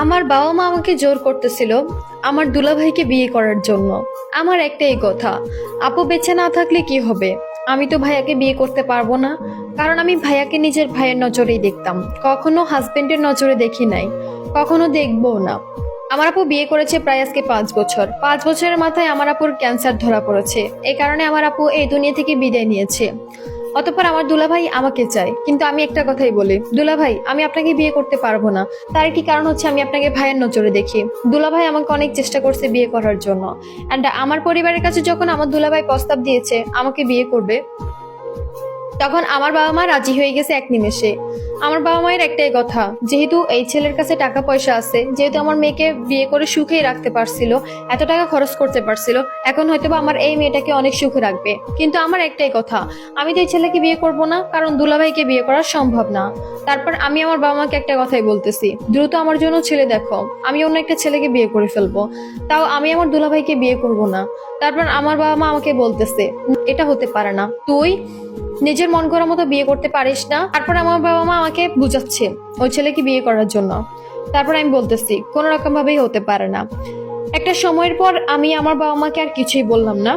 আমার বাবা মা আমাকে জোর করতেছিল আমার দুলাভাইকে বিয়ে করার জন্য। আমার একটাই কথা, আপু বেছে না থাকলে কি হবে? আমি তো ভাইয়াকে বিয়ে করতে পারব না, কারণ আমি ভাইয়াকে নিজের ভাইয়ের নজরেই দেখতাম। কখনো হাজবেন্ডের নজরে দেখি নাই, কখনো দেখব না। আমার আপু বিয়ে করেছে প্রায় আজকে পাঁচ বছর। পাঁচ বছরের মাথায় আমার আপুর ক্যান্সার ধরা পড়েছে। এই কারণে আমার আপু এই দুনিয়া থেকে বিদায় নিয়েছে। অতঃপর আমার দুলাভাই আমাকে চায়। কিন্তু আমি একটা কথাই বলি, দুলাভাই, আমি আপনাকে বিয়ে করতে পারব না। তার একটি কারণ হচ্ছে আমি আপনাকে ভাইয়ের নজরে দেখি। দুলাভাই আমাকে অনেক চেষ্টা করছে বিয়ে করার জন্য। অ্যান্ড আমার পরিবারের কাছে যখন আমার দুলাভাই প্রস্তাব দিয়েছে, আমাকে বিয়ে করবে, তখন আমার বাবা মা রাজি হয়ে গেছে এক নিমেষে। আমার বাবা মায়ের একটাই কথা, যেহেতু এই ছেলের কাছে টাকা পয়সা আছে, যেহেতু আমার মেয়েকে বিয়ে করে সুখেই রাখতে পারছিল, এত টাকা খরচ করতে পারছিল, এখন হয়তো আমার এই মেয়েটাকে অনেক সুখে রাখবে। কিন্তু আমার একটাই কথা, আমি তো এই ছেলেকে বিয়ে করব না, কারণ দুলাভাইকে বিয়ে করা সম্ভব না। তারপর আমি আমার বাবা মাকে একটা কথাই বলতেছি, দ্রুত আমার জন্য ছেলে দেখো, আমি অন্য একটা ছেলেকে বিয়ে করে ফেলব। তাও আমি আমার দুলাভাইকে বিয়ে করব না। তারপর আমার বাবা মা আমাকে বলতেছে এটা হতে পারে না। তুই নিজের মন করার মতো বিয়ে করতে পারিস না। তারপর আমার বাবা মা আমাকে বুঝাচ্ছে ওই ছেলেকে বিয়ে করার জন্য। তারপর আমি বলতেছি, কোনো রকম ভাবেই হতে পারে না। একটা সময়ের পর আমি আমার বাবা মাকে আর কিছুই বললাম না।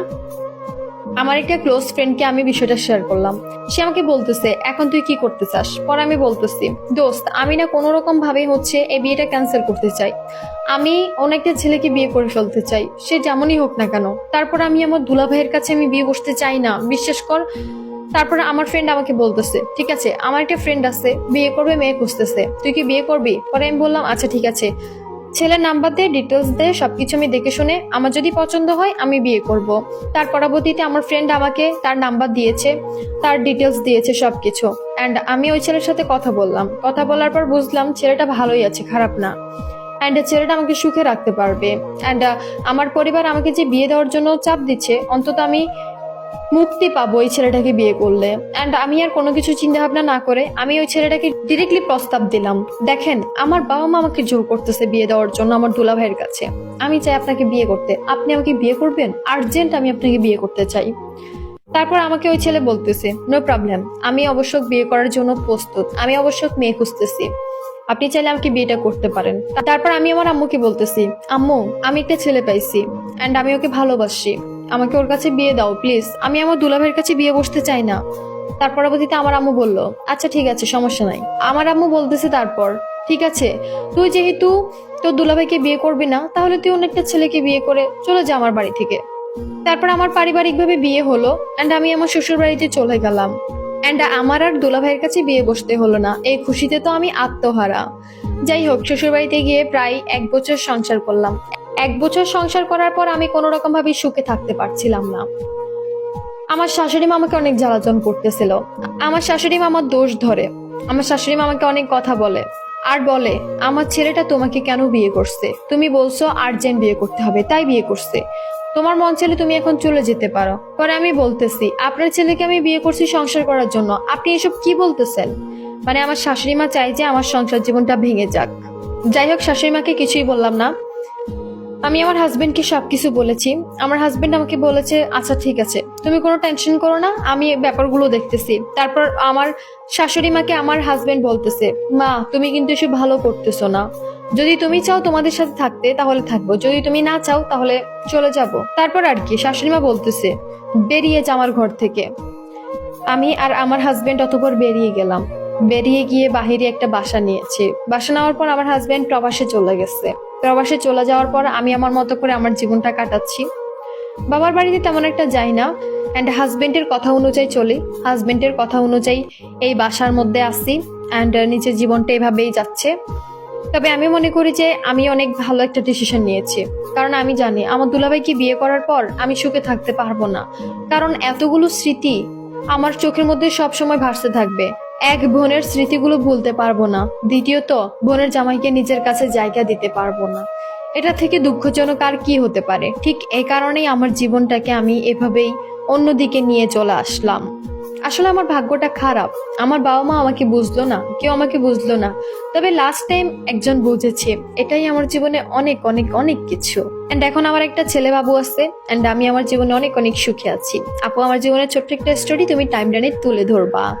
আমার একটা ক্লোজ ফ্রেন্ডকে আমি বিষয়টা শেয়ার করলাম। সে আমাকে বলতেছে, এখন তুই কি করতে চাস? পরে আমি বলতেছি, দোস্ত, আমি না কোনো রকম ভাবে হচ্ছে এই বিয়েটা ক্যান্সেল করতে চাই। আমি অনেকটা ছেলেকে বিয়ে করে ফেলতে চাই। সে যেমনই হোক না কেন। তারপর আমি আমার দুলা ভাইয়ের কাছে আমি বিয়ে বসতে চাই না। বিশ্বাস কর তারপরে আমার ফ্রেন্ড আমাকে বলতেছে, ঠিক আছে, আমার একটা ফ্রেন্ড আছে, বিয়ে করবে, মেয়ে খুঁজতেছে। তুই কি বিয়ে করবি? পরে আমি বললাম আচ্ছা ঠিক আছে। ছেলের নাম্বার দে ডিটেলস দে সবকিছু আমি দেখে শুনে, আমার যদি পছন্দ হয়, আমি বিয়ে করব। তার পরবর্তীতে আমার ফ্রেন্ড আমাকে তার নাম্বার দিয়েছে, তার ডিটেলস দিয়েছে সবকিছু। অ্যান্ড আমি ওই ছেলের সাথে কথা বললাম। কথা বলার পর বুঝলাম, ছেলেটা ভালোই আছে, খারাপ না। অ্যান্ড ছেলেটা আমাকে সুখে রাখতে পারবে। অ্যান্ড আমার পরিবার আমাকে যে বিয়ে দেওয়ার জন্য চাপ দিচ্ছে, অন্তত আমি মুক্তি পাবো ওই ছেলেটাকে বিয়ে করলে। অ্যান্ড আমি আর কোনো কিছু চিন্তা ভাবনা না করে আমি ওই ছেলেটাকে ডিরেক্টলি প্রস্তাব দিলাম। দেখেন, আমার বাবা মা আমাকে জোর করতেছে বিয়ে দেওয়ার জন্য আমার দুলা ভাইয়ের কাছে। আমি চাই আপনাকে বিয়ে করতে। আপনি আমাকে বিয়ে করবেন? আর্জেন্ট আমি আপনাকে বিয়ে করতে চাই। তারপর আমাকে ওই ছেলে বলতেছে নো প্রবলেম আমি অবশ্য বিয়ে করার জন্য প্রস্তুত। আমি অবশ্য মেয়ে খুঁজতেছি। আপনি চাইলে আমাকে বিয়েটা করতে পারেন। তারপর আমি আমার আম্মুকে বলতেছি, আম্মু, আমি একটা ছেলে পাইছি। অ্যান্ড আমি ওকে ভালোবাসি। আমাকে ওর কাছে বিয়ে দাও, প্লিজ। আমি আমার দুলাভাইয়ের কাছে বিয়ে বসতে চাই না। তার পরবর্তীতে আমার আম্মু বলল আচ্ছা ঠিক আছে, সমস্যা নাই। আমার আম্মু বলতেছে তারপর, ঠিক আছে, তুই যেহেতু তোর দুলাভাইকে বিয়ে করবি না, তাহলে তুই অন্য একটা ছেলেকে বিয়ে করে চলে যা আমার বাড়ি থেকে। তারপর আমার পারিবারিকভাবে বিয়ে হলো অ্যান্ড আমি আমার শ্বশুর বাড়িতে চলে গেলাম। অ্যান্ড আমার আর দুলাভাইয়ের কাছে বিয়ে বসতে হলো না। এই খুশিতে তো আমি আত্মহারা। যাই হোক শ্বশুর বাড়িতে গিয়ে প্রায় এক বছর সংসার করলাম। এক বছর সংসার করার পর আমি কোনো রকম ভাবে সুখে থাকতে পারছিলাম না। আমার শাশুড়ি মা আমাকে অনেক জ্বালাতন করতেছিল। আমার শাশুড়ি মা আমার দোষ ধরে। আমার শাশুড়ি মা আমাকে অনেক কথা বলে। আর বলে, আমার ছেলেটা তোমাকে কেন বিয়ে করছে? তুমি বলছো আর্জেন্ট বিয়ে করতে হবে, তাই বিয়ে করছে। তোমার মন ছেলে তুমি এখন চলে যেতে পারো। পরে আমি বলতেছি, আপনার ছেলেকে আমি বিয়ে করছি সংসার করার জন্য। আপনি এসব কি বলতেছেন? মানে আমার শাশুড়ি মা চাই যে আমার সংসার জীবনটা ভেঙে যাক। যাই হোক, শাশুড়ি মাকে কিছুই বললাম না। আমি আমার হাজবেন্ডকে সবকিছু বলেছি। আমার হাজবেন্ড আমাকে বলেছে আচ্ছা ঠিক আছে। তুমি কোনো টেনশন করো না, আমি ব্যাপারগুলো দেখতেছি। তারপর আমার শাশুড়ি মাকে আমার হাজবেন্ড বলতেছে, মা, তুমি কিন্তু এসব ভালো করতেছো না। যদি তুমি চাও তোমাদের সাথে থাকতে, তাহলে থাকব। যদি তুমি না চাও, তাহলে চলে যাব। তারপর আর কি, শাশুড়ি মা বলতেছে, বেরিয়ে যা আমার ঘর থেকে। আমি আর আমার হাজবেন্ড অতপর বেরিয়ে গেলাম। বেরিয়ে গিয়ে বাহিরে একটা বাসা নিয়েছি। বাসা নেওয়ার পর আমার হাজব্যান্ড প্রবাসে চলে গেছে। প্রবাসে চলে যাওয়ার পর আমি আমার মতো করে আমার জীবনটা কাটাচ্ছি। বাবার বাড়িতে তেমন একটা যাই না। অ্যান্ড হাজব্যান্ডের কথা অনুযায়ী চলি। হাজবেন্ডের কথা অনুযায়ী এই বাসার মধ্যে আসি অ্যান্ড নিজের জীবনটা এভাবেই যাচ্ছে। তবে আমি মনে করি যে আমি অনেক ভালো একটা ডিসিশন নিয়েছি। কারণ আমি জানি, আমার দুলাভাইকে বিয়ে করার পর আমি সুখে থাকতে পারব না। কারণ এতগুলো স্মৃতি আমার চোখের মধ্যে সব সময় ভাসতে থাকবে। এক বোনের স্মৃতিগুলো ভুলতে পারব না। দ্বিতীয়ত, বোনের জামাইকে নিজের কাছে জায়গা দিতে পারব না। এটা থেকে দুঃখজনক আর কি হতে পারে? ঠিক এই কারণেই আমার জীবনটাকে আমি এভাবেই অন্যদিকে নিয়ে চলে আসলাম। আসলে আমার ভাগ্যটা খারাপ। আমার বাবা মা আমাকে বুঝলো না, কেউ আমাকে বুঝলো না। তবে লাস্ট টাইম একজন বুঝেছে, এটাই আমার জীবনে অনেক অনেক অনেক কিছু। অ্যান্ড এখন আমার একটা ছেলে বাবু আছে অ্যান্ড আমি আমার জীবনে অনেক অনেক সুখে আছি। আপু, আমার জীবনের ছোট্ট একটা স্টোরি তুমি টাইম লাইনে তুলে ধরবা।